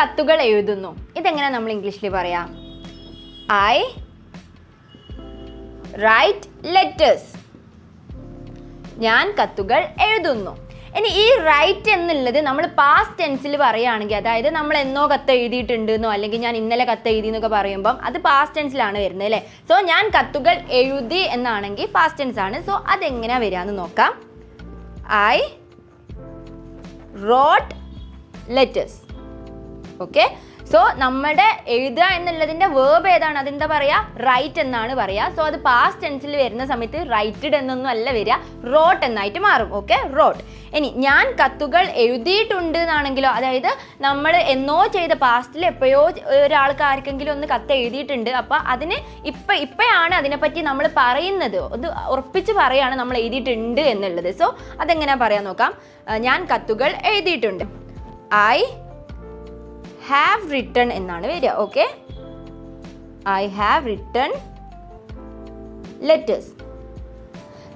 കത്തുകൾ എഴുതുന്നു. ഇതെങ്ങനെ നമ്മൾ ഇംഗ്ലീഷിൽ പറയാം? ഐ റൈറ്റ് ലെറ്റേഴ്സ് ഞാൻ കത്തുകൾ എഴുതുന്നു. ഇനി ഈ റൈറ്റ് എന്നുള്ളത് നമ്മൾ പാസ്റ്റ് ടെൻസിൽ പറയുകയാണെങ്കിൽ അതായത് നമ്മൾ എന്നോ കത്ത് എഴുതിയിട്ടുണ്ട് എന്നോ അല്ലെങ്കിൽ ഞാൻ ഇന്നലെ കത്ത് എഴുതി എന്നൊക്കെ പറയുമ്പം അത് പാസ്റ്റ് ടെൻസിലാണ് വരുന്നത് അല്ലേ? സോ ഞാൻ കത്തുകൾ എഴുതി എന്നാണെങ്കിൽ പാസ്റ്റ് ടെൻസ് ആണ്. സോ അതെങ്ങനെയാണ് വരിക എന്ന് നോക്കാം. I wrote letters okay so നമ്മുടെ എഴുതുക എന്നുള്ളതിന്റെ വേർബ് ഏതാണ്? അതെന്താ പറയുക റൈറ്റ് എന്നാണ് പറയുക സോ അത് പാസ്റ്റ് ടെൻസിൽ വരുന്ന സമയത്ത് റൈറ്റഡ് എന്നൊന്നും അല്ല വരിക. റോട്ട് എന്നായിട്ട് മാറും. ഓക്കെ റോട്ട് ഇനി ഞാൻ കത്തുകൾ എഴുതിയിട്ടുണ്ട് എന്നാണെങ്കിലോ അതായത് നമ്മൾ എന്നോ ചെയ്ത പാസ്റ്റിൽ എപ്പോഴോ ഒരാൾക്ക് ആർക്കെങ്കിലും ഒന്ന് കത്ത് എഴുതിയിട്ടുണ്ട്. അപ്പോൾ അതിന് ഇപ്പം ഇപ്പോഴാണ് അതിനെപ്പറ്റി നമ്മൾ പറയുന്നത്. അത് ഉറപ്പിച്ച് പറയാണ് നമ്മൾ എഴുതിയിട്ടുണ്ട് എന്നുള്ളത്. സോ അതെങ്ങനെയാ പറയാൻ നോക്കാം. ഞാൻ കത്തുകൾ എഴുതിയിട്ടുണ്ട്. ഐ ഹാവ് റിട്ടേൺ എന്നാണ് വരിക okay I have written letters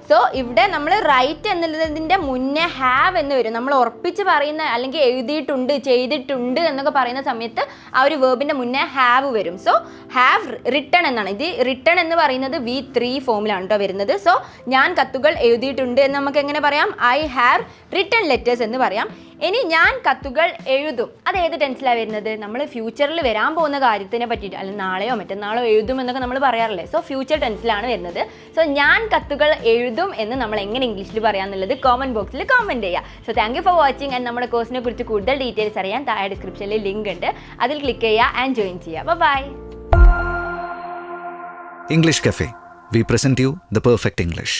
so ഇവിടെ നമ്മൾ റൈറ്റ് എന്നുള്ളതിന്റെ മുന്നേ ഹാവ് എന്ന് വരും. നമ്മൾ ഉറപ്പിച്ച് പറയുന്ന അല്ലെങ്കിൽ എഴുതിയിട്ടുണ്ട് ചെയ്തിട്ടുണ്ട് എന്നൊക്കെ പറയുന്ന സമയത്ത് ആ ഒരു വേർബിന്റെ മുന്നേ ഹാവ് വരും. സോ ഹാവ് റിട്ടേൺ എന്നാണ്. ഇത് റിട്ടേൺ എന്ന് പറയുന്നത് വി ത്രീ ഫോമിലാണ് കേട്ടോ വരുന്നത്. സോ ഞാൻ കത്തുകൾ എഴുതിയിട്ടുണ്ട് എന്ന് നമുക്ക് എങ്ങനെ പറയാം? ഐ ഹാവ് റിട്ടേൺ ലെറ്റേഴ്സ് എന്ന് പറയാം. ഇനി ഞാൻ കത്തുകൾ എഴുതും. അത് ഏത് ടെൻസിലാണ് വരുന്നത്? നമ്മൾ ഫ്യൂച്ചറിൽ വരാൻ പോകുന്ന കാര്യത്തിനെ പറ്റിയിട്ട് അല്ലെങ്കിൽ നാളെയോ മറ്റന്നാളോ എഴുതും എന്നൊക്കെ നമ്മൾ പറയാറില്ലേ? സോ ഫ്യൂച്ചർ ടെൻസിലാണ് വരുന്നത്. സോ ഞാൻ കത്തുകൾ എഴുതും എന്ന് നമ്മൾ എങ്ങനെ ഇംഗ്ലീഷിൽ പറയാമെന്നുള്ളത് കോമന്റ് ബോക്സിൽ കോമന്റ് ചെയ്യുക so thank you for watching and നമ്മുടെ കോഴ്സിനെ കുറിച്ച് കൂടുതൽ ഡീറ്റെയിൽസ് അറിയാൻ താഴെ ഡിസ്ക്രിപ്ഷനിൽ ലിങ്ക് ഉണ്ട്. അതിൽ ക്ലിക്ക് ചെയ്യുക ആൻഡ് ജോയിൻ ചെയ്യുക bye English Cafe. We present you the perfect English.